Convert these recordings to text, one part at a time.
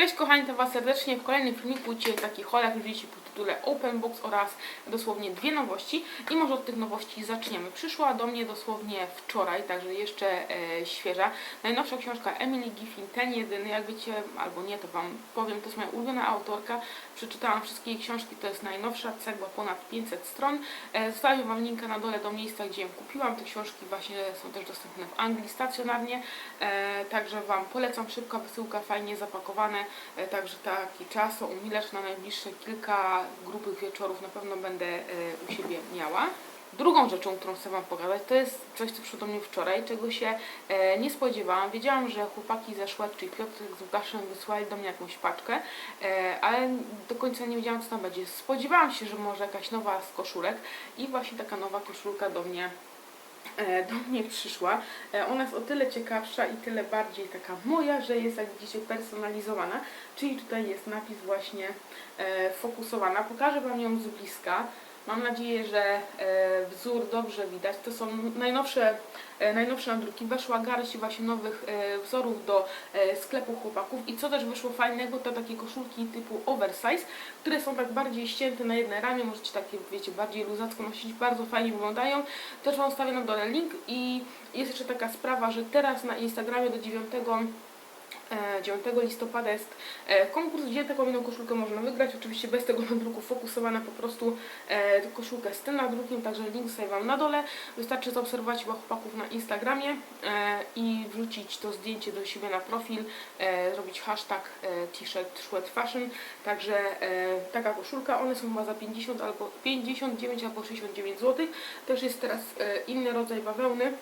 Cześć kochani, to Was serdecznie w kolejnym filmiku. Dzisiaj taki haul, jak widzicie po tytule Open Box oraz dosłownie dwie nowości. I może od tych nowości zaczniemy. Przyszła do mnie dosłownie wczoraj, także jeszcze e, świeża. Najnowsza książka Emily Giffin, ten jedyny. Jak wiecie, albo nie, to Wam powiem, to jest moja ulubiona autorka. Przeczytałam wszystkie jej książki, to jest najnowsza, cegła ponad 500 stron. E, zostawię Wam linka na dole do miejsca, gdzie ją kupiłam. Te książki właśnie są też dostępne w Anglii stacjonarnie, e, także Wam polecam. Szybka wysyłka, fajnie zapakowane, także taki czas umilacz na najbliższe kilka grubych wieczorów na pewno będę e, u siebie miała. Drugą rzeczą, którą chcę Wam pokazać, to jest coś, co przyszło do mnie wczoraj, czego się e, nie spodziewałam. Wiedziałam, że chłopaki ze Szłed, czyli Piotr z Łukaszem wysłali do mnie jakąś paczkę, e, ale do końca nie wiedziałam, co tam będzie. Spodziewałam się, że może jakaś nowa z koszulek i właśnie taka nowa koszulka do mnie e, do mnie przyszła. E, Ona jest o tyle ciekawsza i tyle bardziej taka moja, że jest jak widzicie personalizowana, czyli tutaj jest napis właśnie e, fokusowana. Pokażę Wam ją z bliska. Mam nadzieję, że e, wzór dobrze widać. To są najnowsze, e, najnowsze nadruki. Weszła garść właśnie nowych e, wzorów do sklepu chłopaków i co też wyszło fajnego, to takie koszulki typu oversize, które są tak bardziej ścięte na jednej ramię, możecie takie, wiecie, bardziej luzacko nosić, bardzo fajnie wyglądają. Też Wam stawię na dole link i jest jeszcze taka sprawa, że teraz na Instagramie do 9 e, 9 listopada jest e, konkurs, gdzie taką jedną koszulkę można wygrać. Oczywiście bez tego nadruku fokusowana po prostu e, koszulkę z tym nadrukiem, także link sobie Wam na dole. Wystarczy zaobserwować chyba chłopaków na Instagramie e, i wrzucić to zdjęcie do siebie na profil, e, zrobić hashtag e, t-shirt Szwed Fashion. Także e, taka koszulka, one są chyba za 50 albo 59 albo 69 zł. Też jest teraz e, inny rodzaj bawełny.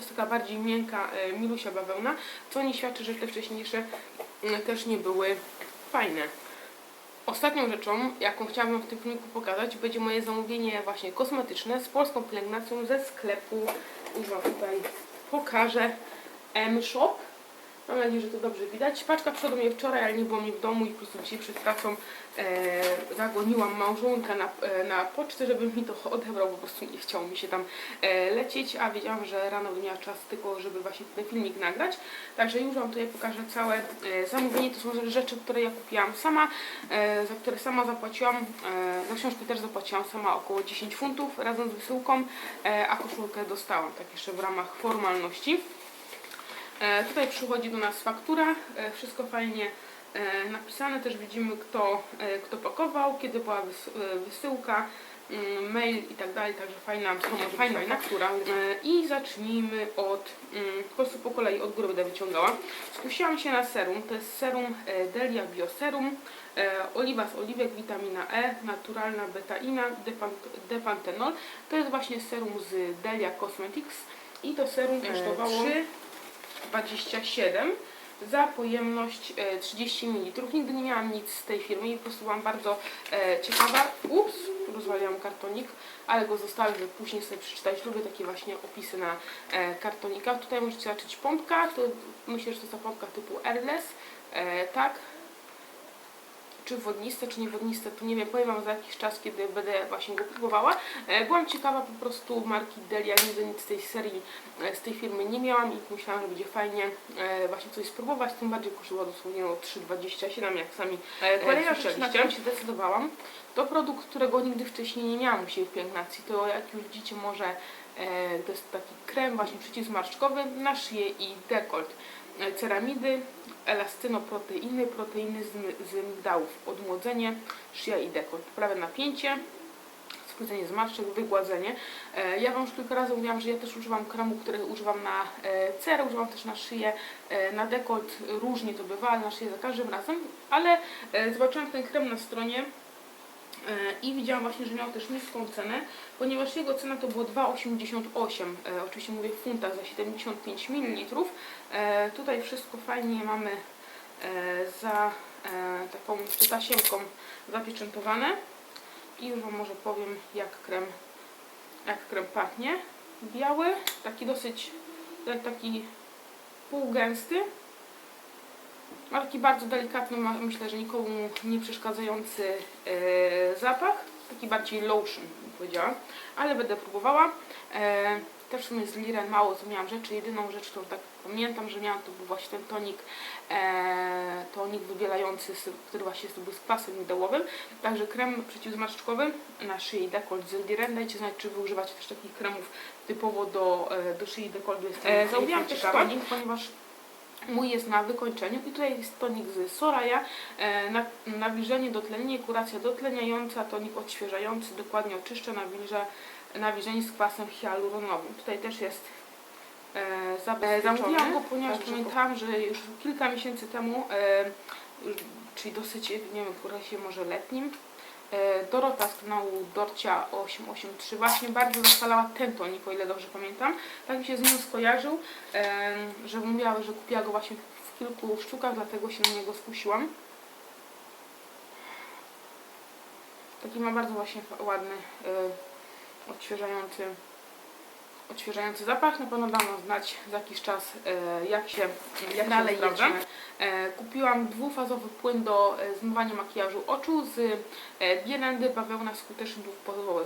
Jest taka bardziej miękka, e, milusia bawełna, co nie świadczy, że te wcześniejsze mm, też nie były fajne. Ostatnią rzeczą, jaką chciałabym w tym filmiku pokazać, będzie moje zamówienie właśnie kosmetyczne z polską pielęgnacją ze sklepu. Już Wam tutaj pokażę. M-Shop. Mam nadzieję, że to dobrze widać. Paczka przyszła do mnie wczoraj, ale nie było mnie w domu i po prostu dzisiaj przed pracą e, zagoniłam małżonka na, e, na pocztę, żeby mi to odebrał, po prostu nie chciało mi się tam e, lecieć, a wiedziałam, że rano będę miała czas tylko, żeby właśnie ten filmik nagrać. Także już Wam tutaj pokażę całe e, zamówienie. To są rzeczy, które ja kupiłam sama, e, za które sama zapłaciłam. E, za książkę też zapłaciłam sama około 10 funtów razem z wysyłką, e, a koszulkę dostałam, tak jeszcze w ramach formalności. E, tutaj przychodzi do nas faktura, e, wszystko fajnie e, napisane, też widzimy kto, kto pakował, kiedy była wys, wysyłka, mm, mail i tak dalej, także fajna, fajna faktura. E, I zacznijmy od, mm, po prostu po kolei od góry będę wyciągała. Skusiłam się na serum, to jest serum Delia Bioserum, oliwa z oliwek, witamina E, naturalna betaina, depan- depantenol. To jest właśnie serum z Delia Cosmetics. I to serum kosztowało 27 za pojemność e, 30 ml. Nigdy nie miałam nic z tej firmy i po prostu byłam bardzo e, ciekawa. Ups, rozwaliłam kartonik, ale go zostawię, żeby później sobie przeczytać. Lubię takie właśnie opisy na e, kartonikach. Tutaj możecie zobaczyć pompka, to myślę, że to jest ta pompka typu Airless, e, tak. Czy wodniste, czy niewodniste, to nie wiem, powiem Wam za jakiś czas, kiedy będę właśnie go próbowała. E, byłam ciekawa po prostu marki Delia, nigdy nic z tej serii, e, z tej firmy nie miałam i myślałam, że będzie fajnie e, właśnie coś spróbować, tym bardziej kosztowało dosłownie o 3,27 jak sami Kolejna rzecz, na którą się zdecydowałam, to produkt, którego nigdy wcześniej nie miałam u siebie w pielęgnacji. To jak już widzicie może to jest taki krem właśnie przeciwzmarszczkowy na szyję i dekolt. Ceramidy, elastynoproteiny, proteiny z, z migdałów, odmłodzenie, szyja i dekolt. Poprawia napięcie, skrócenie zmarszczek, wygładzenie. E, Ja Wam już kilka razy mówiłam, że ja też używam kremu, który używam na e, cerę, używam też na szyję, e, na dekolt, różnie to bywa, ale na szyję za każdym razem, ale zobaczyłam ten krem na stronie i widziałam właśnie, że miał też niską cenę, ponieważ jego cena to było 2,88, e, oczywiście mówię w funtach za 75 ml. E, tutaj wszystko fajnie mamy e, za e, taką tasiemką zapieczętowane i już Wam może powiem jak krem, jak krem pachnie. Biały, taki dosyć, tak- taki półgęsty, ma taki bardzo delikatny, myślę, że nikomu nie przeszkadzający e, zapach. Taki bardziej lotion, bym powiedziała. Ale będę próbowała. E, też w sumie z Liren mało co miałam rzeczy. Jedyną rzecz, którą tak pamiętam, że miałam, to był właśnie ten tonik, e, tonik wybielający, który właśnie jest jakby z kwasem migdałowym. Także krem przeciwzmarszczkowy na szyi dekolt z Liren. Dajcie znać, czy wy używacie też takich kremów typowo do, do szyi dekoltu. Jestem E, jestem też tonik, ponieważ Mój jest na wykończeniu i tutaj jest tonik z Soraya, e, na, nawilżenie, dotlenienie, kuracja dotleniająca, tonik odświeżający, dokładnie oczyszcza, nawilża, nawilżenie z kwasem hialuronowym. Tutaj też jest e, zabezpieczony. Zamówiłam go, ponieważ Także pamiętałam, że już kilka miesięcy temu, e, czyli dosyć, nie wiem, w może letnim, Dorota z kanału Dorcia 883 właśnie bardzo zachwalała ten tonik, o ile dobrze pamiętam. Tak mi się z nim skojarzył, em, że mówiła, że kupiła go właśnie w kilku sztukach, dlatego się na niego skusiłam. Taki ma bardzo właśnie ładny, e, odświeżający, odświeżający zapach. Na pewno dam wam znać za jakiś czas, e, jak się, jak Dalej się sprawdza. E, kupiłam dwufazowy płyn do e, zmywania makijażu oczu z Bielendy, bawełna skuteczny dwufazowy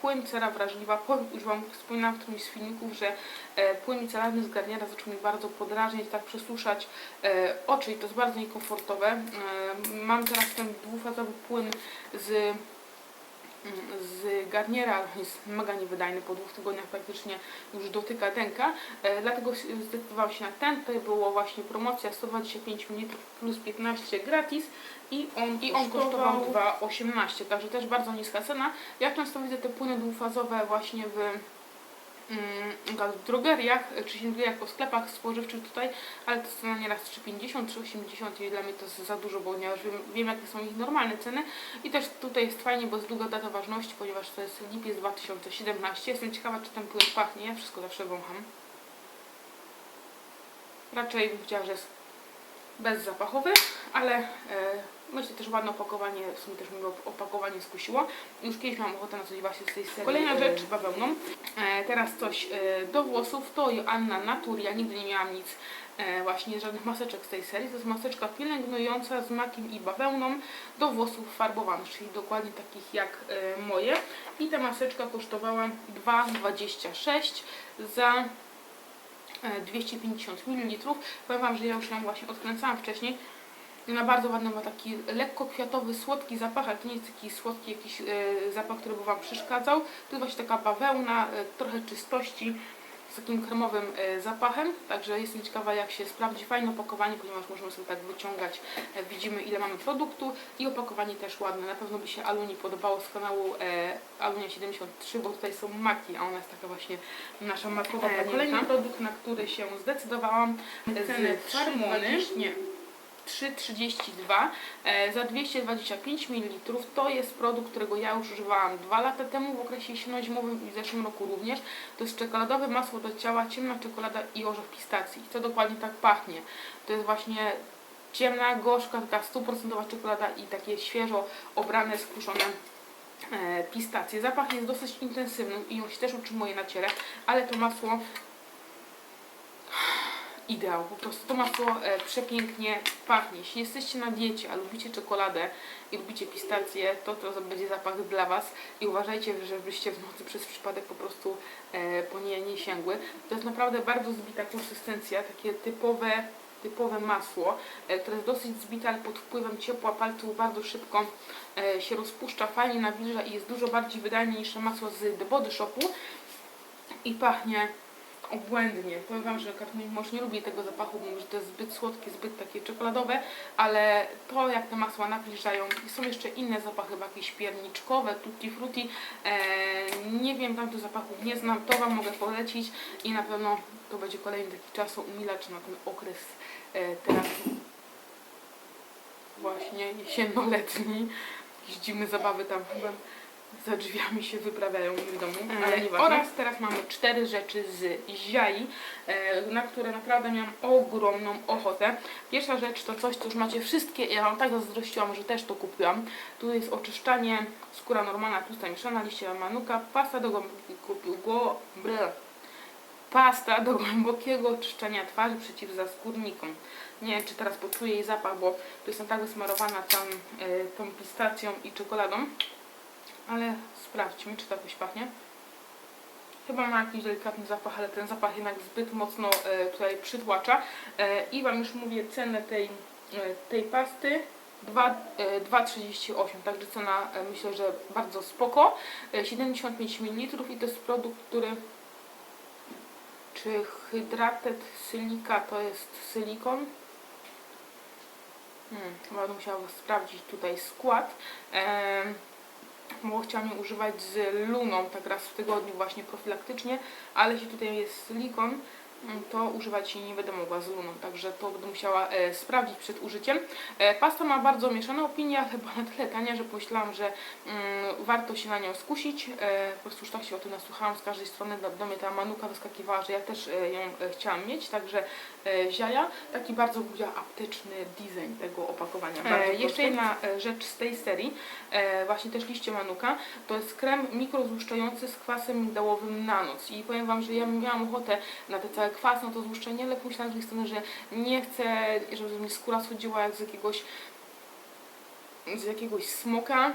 płyn, cera wrażliwa. Powiem, już Wam wspominałam w którymś z filmików, że płyn micelarny z Garniera zaczął mi bardzo podrażniać, tak przesuszać oczy i to jest bardzo niekomfortowe. Mam teraz ten dwufazowy płyn z z Garniera jest mega niewydajny, po dwóch tygodniach praktycznie już dotyka denka, e, dlatego zdecydowałam się na ten, tutaj było właśnie promocja 125 ml plus 15 gratis i on, i on kosztował 2,18, także też bardzo niska cena. Ja często widzę te płyny dwufazowe właśnie w mm, w drogeriach, e, czy się nie jak po sklepach spożywczych tutaj, ale to cena nieraz 3,50, 3,80 i dla mnie to jest za dużo, ponieważ wiem, wiem jakie są ich normalne ceny i też tutaj jest fajnie, bo jest długa data ważności, ponieważ to jest lipiec 2017. Jestem ciekawa, czy ten płyn pachnie, ja wszystko zawsze wącham. Raczej bym powiedziała, że jest bezzapachowy, ale e, myślę też ładne opakowanie, w sumie też mnie opakowanie skusiło. Już kiedyś mam ochotę na coś właśnie z tej serii. Kolejna e, rzecz bawełną. E, teraz coś e, do włosów. To Joanna Natur. Ja nigdy nie miałam nic, e, właśnie żadnych maseczek z tej serii. To jest maseczka pielęgnująca z makiem i bawełną do włosów farbowanych, czyli dokładnie takich jak e, moje. I ta maseczka kosztowała 2,26 za e, 250 ml. Powiem Wam, że ja już ją właśnie odkręcałam wcześniej. I Ona bardzo ładny ma taki lekko kwiatowy, słodki zapach, ale to nie jest taki słodki jakiś e, zapach, który by Wam przeszkadzał. To jest właśnie taka bawełna, e, trochę czystości z takim kremowym e, zapachem. Także jestem ciekawa jak się sprawdzi. Fajne opakowanie, ponieważ możemy sobie tak wyciągać. E, widzimy ile mamy produktu i opakowanie też ładne. Na pewno by się Aluni podobało z kanału e, Alunia 73, bo tutaj są maki, a ona jest taka właśnie nasza makowa E. Kolejny produkt, na który się zdecydowałam Ceny z Farmony. 3,20 nie, 3,32 e, za 225 ml. To jest produkt, którego ja już używałam dwa lata temu w okresie jesienno-zimowym i w zeszłym roku również. To jest czekoladowe masło do ciała, ciemna czekolada i orzech pistacji. To dokładnie tak pachnie. To jest właśnie ciemna, gorzka, taka stuprocentowa czekolada i takie świeżo obrane, skruszone e, pistacje. Zapach jest dosyć intensywny i on się też utrzymuje na ciele, ale to masło ideał. Po prostu to masło e, przepięknie pachnie. Jeśli jesteście na diecie, a lubicie czekoladę i lubicie pistacje, to to będzie zapach dla Was i uważajcie, żebyście w nocy przez przypadek po prostu e, po nie nie sięgły. To jest naprawdę bardzo zbita konsystencja, takie typowe typowe masło, e, które jest dosyć zbite, ale pod wpływem ciepła palców bardzo szybko się rozpuszcza, fajnie nawilża i jest dużo bardziej wydajne niż masło z The Body Shopu i pachnie obłędnie. Powiem Wam, że mąż nie lubi tego zapachu, mówi, że to jest zbyt słodkie, zbyt takie czekoladowe, ale to jak te masła nawilżają są jeszcze inne zapachy, chyba jakieś pierniczkowe, tutti frutti, e, nie wiem, tamtych zapachów nie znam, to Wam mogę polecić i na pewno to będzie kolejny taki czasoumilacz na ten okres e, teraz właśnie jesienno-letni. Jakieś zabawy tam chyba za drzwiami się wyprawiają w domu, ale E, nieważne. oraz teraz mamy cztery rzeczy z ziai, e, na które naprawdę miałam ogromną ochotę. Pierwsza rzecz to coś, co już macie wszystkie, ja Wam tak zazdrościłam, że też to kupiłam. Tu jest oczyszczanie, skóra normalna, tłusta mieszana, liście manuka, pasta do głębokiego, pasta do głębokiego oczyszczania twarzy przeciwzaskórnikom. Nie wiem, czy teraz poczuję jej zapach, bo tu jestem tak wysmarowana tą, e, tą pistacją i czekoladą. Ale sprawdźmy, czy to jakoś pachnie. Chyba ma jakiś delikatny zapach, ale ten zapach jednak zbyt mocno e, tutaj przytłacza. E, I Wam już mówię cenę tej e, tej pasty dwa- e, 2,38, także cena e, myślę, że bardzo spoko. E, 75 ml i to jest produkt, który czy hydrated sylika to jest silikon? Hmm, chyba będę musiała sprawdzić tutaj skład. Bo chciałam ją używać z luną tak raz w tygodniu właśnie profilaktycznie, ale jeśli tutaj jest silikon, to używać jej nie będę mogła z luną, także to będę musiała e, sprawdzić przed użyciem. E, pasta ma bardzo mieszane opinie, ale chyba na tyle tania, że pomyślałam, że mm, warto się na nią skusić. E, po prostu już tak się o tym nasłuchałam z każdej strony, do, do mnie ta manuka wyskakiwała, że ja też e, ją e, chciałam mieć, także e, ziaja. Taki bardzo budzia apteczny design tego opakowania. E, jeszcze jedna e, rzecz z tej serii, e, właśnie też liście manuka, to jest krem mikrozłuszczający z kwasem migdałowym na noc. I powiem Wam, że ja miałam ochotę na te całe kwasy, na to złuszczenie, ale pomyślałam z drugiej strony, że nie chcę, żeby mi skóra schodziła jak z jakiegoś z jakiegoś smoka.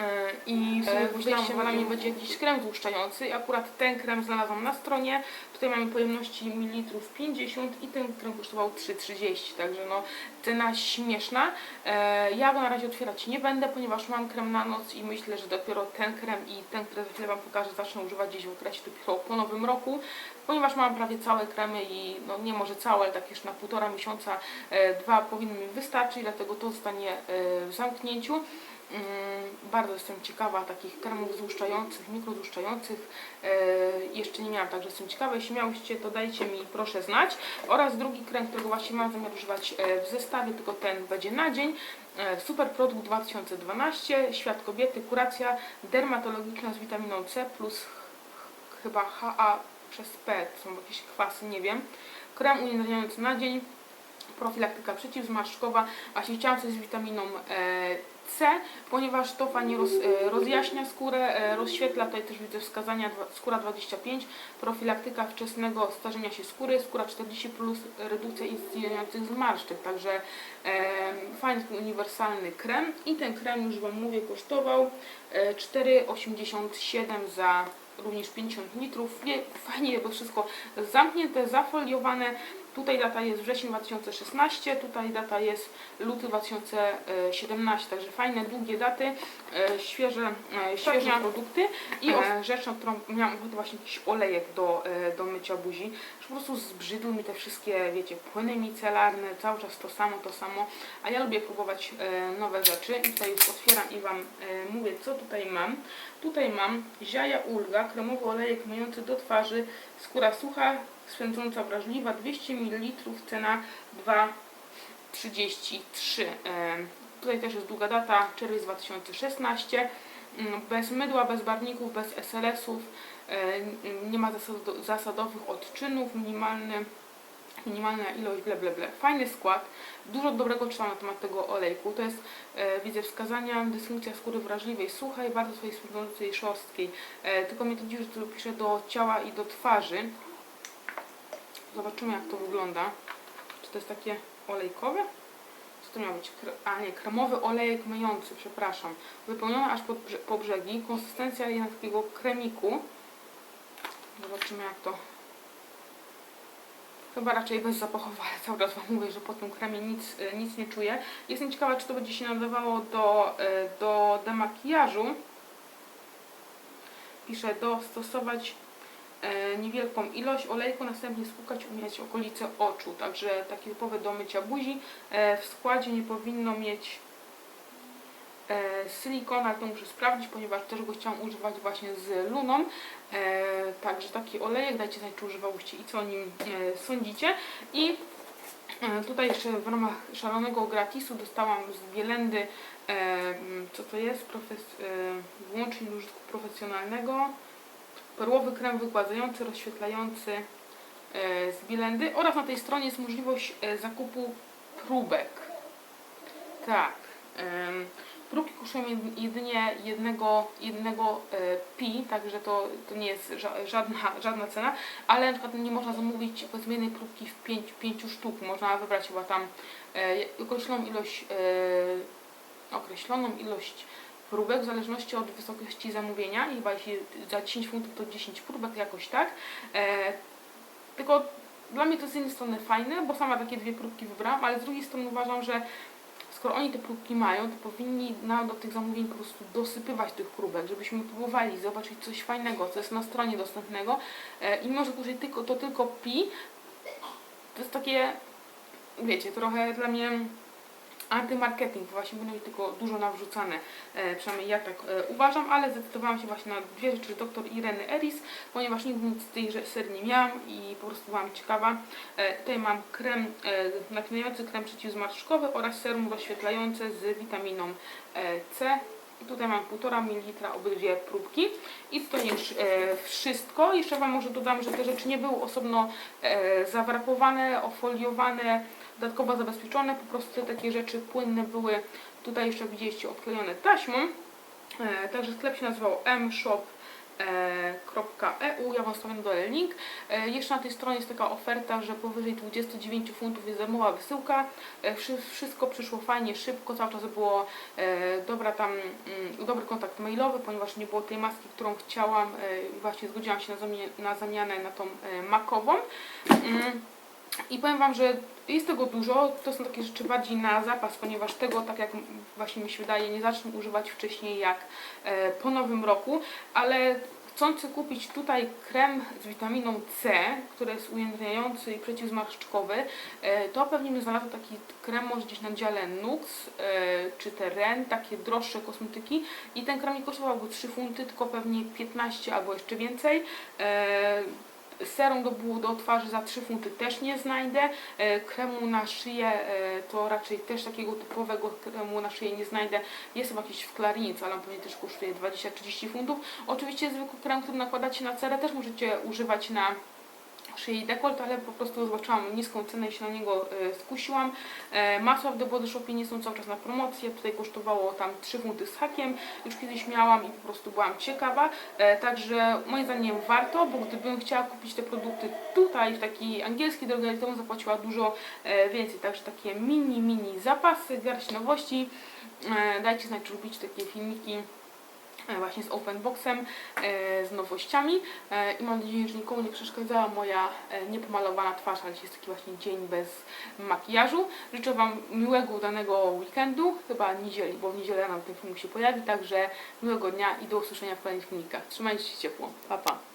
E, I E, w wyjściem wyjściem dla mnie będzie jakiś krem złuszczający. I akurat ten krem znalazłam na stronie. Tutaj mamy pojemności mililitrów 50 i ten krem kosztował 3,30, także no cena śmieszna. E, ja go na razie otwierać nie będę, ponieważ mam krem na noc i myślę, że dopiero ten krem i ten, który za chwilę Wam pokażę, zacznę używać gdzieś w okresie dopiero po nowym roku, ponieważ mam prawie całe kremy i no nie może całe, ale tak jeszcze na półtora miesiąca e, dwa powinny mi wystarczyć, dlatego to zostanie w zamknięciu. Mm, Bardzo jestem ciekawa takich kremów złuszczających, mikrozłuszczających. E, jeszcze nie miałam, także jestem ciekawa. Jeśli miałyście, to dajcie mi proszę znać. Oraz drugi krem, którego właśnie mam zamiar używać e, w zestawie, tylko ten będzie na dzień. Super produkt 2012, Świat kobiety, kuracja dermatologiczna z witaminą C plus ch- chyba HA przez P, to są jakieś kwasy, nie wiem. Krem uniezamiający na dzień, profilaktyka przeciwzmarszczkowa, a chciałam coś z witaminą e, C, ponieważ to fajnie roz, e, rozjaśnia skórę, e, rozświetla, tutaj też widzę wskazania skóra 25, profilaktyka wczesnego starzenia się skóry, skóra 40+, plus, redukcja istniejących zmarszczek, także e, fajny, uniwersalny krem i ten krem już Wam mówię kosztował e, 4,87 za również 50 litrów. Nie, fajnie, bo wszystko zamknięte, zafoliowane. Tutaj data jest wrzesień 2016, tutaj data jest luty 2017, także fajne, długie daty, e, świeże, e, świeże produkty i o, rzecz, na którą miałam ochotę właśnie jakiś olejek do, e, do mycia buzi, po prostu zbrzydły mi te wszystkie, wiecie, płyny micelarne, cały czas to samo, to samo, a ja lubię próbować nowe rzeczy. I tutaj już otwieram i Wam mówię, co tutaj mam. Tutaj mam Ziaja Ulga, kremowy olejek myjący do twarzy, skóra sucha, swędząca, wrażliwa, 200 ml, cena 2,33. E, Tutaj też jest długa data, czerwiec 2016. Mm, Bez mydła, bez barwników, bez SLS-ów, e, nie ma zasado- zasadowych odczynów, minimalny, minimalna ilość, ble, ble, ble. Fajny skład, dużo dobrego czytam na temat tego olejku. To jest, e, widzę wskazania, dysfunkcja skóry wrażliwej, suchej, bardzo swojej spędzącej szorstkiej. E, tylko mnie to dziwi, że tu pisze do ciała i do twarzy. Zobaczymy jak to wygląda. Czy to jest takie olejkowe? Co to miał być? A nie, kremowy olejek myjący, przepraszam. Wypełniony aż po, po brzegi. Konsystencja jednak takiego kremiku. Zobaczymy jak to. Chyba raczej bezzapachowa, ale cały czas Wam mówię, że po tym kremie nic, y, nic nie czuję. Jestem ciekawa, czy to będzie się nadawało do, y, do demakijażu. Piszę dostosować niewielką ilość olejku, następnie spłukać, umyć okolice oczu. Także takie typowe do mycia buzi. E, w składzie nie powinno mieć e, silikona, to muszę sprawdzić, ponieważ też go chciałam używać właśnie z luną. E, także taki olejek, dajcie znać, czy używałyście i co o nim e, sądzicie. I e, tutaj jeszcze w ramach szalonego gratisu dostałam z Bielendy, e, co to jest, Profes, e, wyłącznie do użytku profesjonalnego, perłowy krem wygładzający, rozświetlający e, z Bielendy oraz na tej stronie jest możliwość e, zakupu próbek. Tak. Próbki kosztują jed- jedynie jednego, jednego e, pi, także to, to nie jest ża- żadna, żadna cena, ale na przykład nie można zamówić powiedzmy jednej próbki w pięć, pięciu sztuk. Można wybrać chyba tam określoną ilość określoną ilość próbek w zależności od wysokości zamówienia i chyba jeśli za 10 funtów to 10 próbek jakoś tak. E, tylko dla mnie to z jednej strony fajne, bo sama takie dwie próbki wybrałam, ale z drugiej strony uważam, że skoro oni te próbki mają, to powinni nam do tych zamówień po prostu dosypywać tych próbek, żebyśmy próbowali zobaczyć coś fajnego, co jest na stronie dostępnego. E, I może dłużej tylko, to tylko pi, to jest takie, wiecie, trochę dla mnie antymarketing, właśnie będą tylko dużo nawrzucane, e, przynajmniej ja tak e, uważam, ale zdecydowałam się właśnie na dwie rzeczy dr Ireny Eris, ponieważ nigdy nic z tej serii nie miałam i po prostu byłam ciekawa. E, tutaj mam krem e, napinający, krem przeciwzmarszczkowy oraz serum rozświetlające z witaminą e, C. Tutaj mam 1,5 ml obydwie próbki. I to już e, wszystko. Jeszcze Wam może dodam, że te rzeczy nie były osobno e, zawrapowane, ofoliowane, dodatkowo zabezpieczone. Po prostu takie rzeczy płynne były tutaj jeszcze widzieliście obklejone taśmą. E, także sklep się nazywał mshop.eu. Ja Wam stawiam dole link. E, jeszcze na tej stronie jest taka oferta, że powyżej 29 funtów jest darmowa wysyłka. E, wszy- wszystko przyszło fajnie, szybko, cały czas było e, dobra tam, mm, dobry kontakt mailowy, ponieważ nie było tej maski, którą chciałam właśnie zgodziłam się na, na zamianę na tą makową. Mm. I powiem Wam, że jest tego dużo. To są takie rzeczy bardziej na zapas, ponieważ tego, tak jak właśnie mi się wydaje, nie zacznę używać wcześniej jak e, po nowym roku, ale chcący kupić tutaj krem z witaminą C, który jest ujędrniający i przeciwzmarszczkowy, e, to pewnie bym znalazła taki krem może gdzieś na dziale Nux e, czy Teren, takie droższe kosmetyki i ten krem nie kosztowałby 3 funty, tylko pewnie 15 albo jeszcze więcej. Serum do bólu do twarzy za 3 funty też nie znajdę. E, Kremu na szyję e, to raczej też takiego typowego kremu na szyję nie znajdę. Jest chyba jakiś w Clarins, ale on pewnie też kosztuje 20-30 funtów. Oczywiście zwykły krem, który nakładacie na cerę też możecie używać na szyję i dekolt, ale po prostu zobaczyłam niską cenę i się na niego e, skusiłam. E, masła w The Body Shopie nie są cały czas na promocji, tutaj kosztowało tam 3 funty z hakiem, już kiedyś miałam i po prostu byłam ciekawa, e, także moim zdaniem warto, bo gdybym chciała kupić te produkty tutaj w taki angielski drogerii, to bym zapłaciła dużo więcej, także takie mini, mini zapasy, garść nowości, dajcie znać, czy lubicie takie filmiki właśnie z open boxem, e, z nowościami e, i mam nadzieję, że nikomu nie przeszkadzała moja e, niepomalowana twarz, ale jest taki właśnie dzień bez makijażu. Życzę Wam miłego, udanego weekendu, chyba niedzieli, bo w niedzielę nam ten film się pojawi, także miłego dnia i do usłyszenia w kolejnych filmikach. Trzymajcie się ciepło. Pa, pa.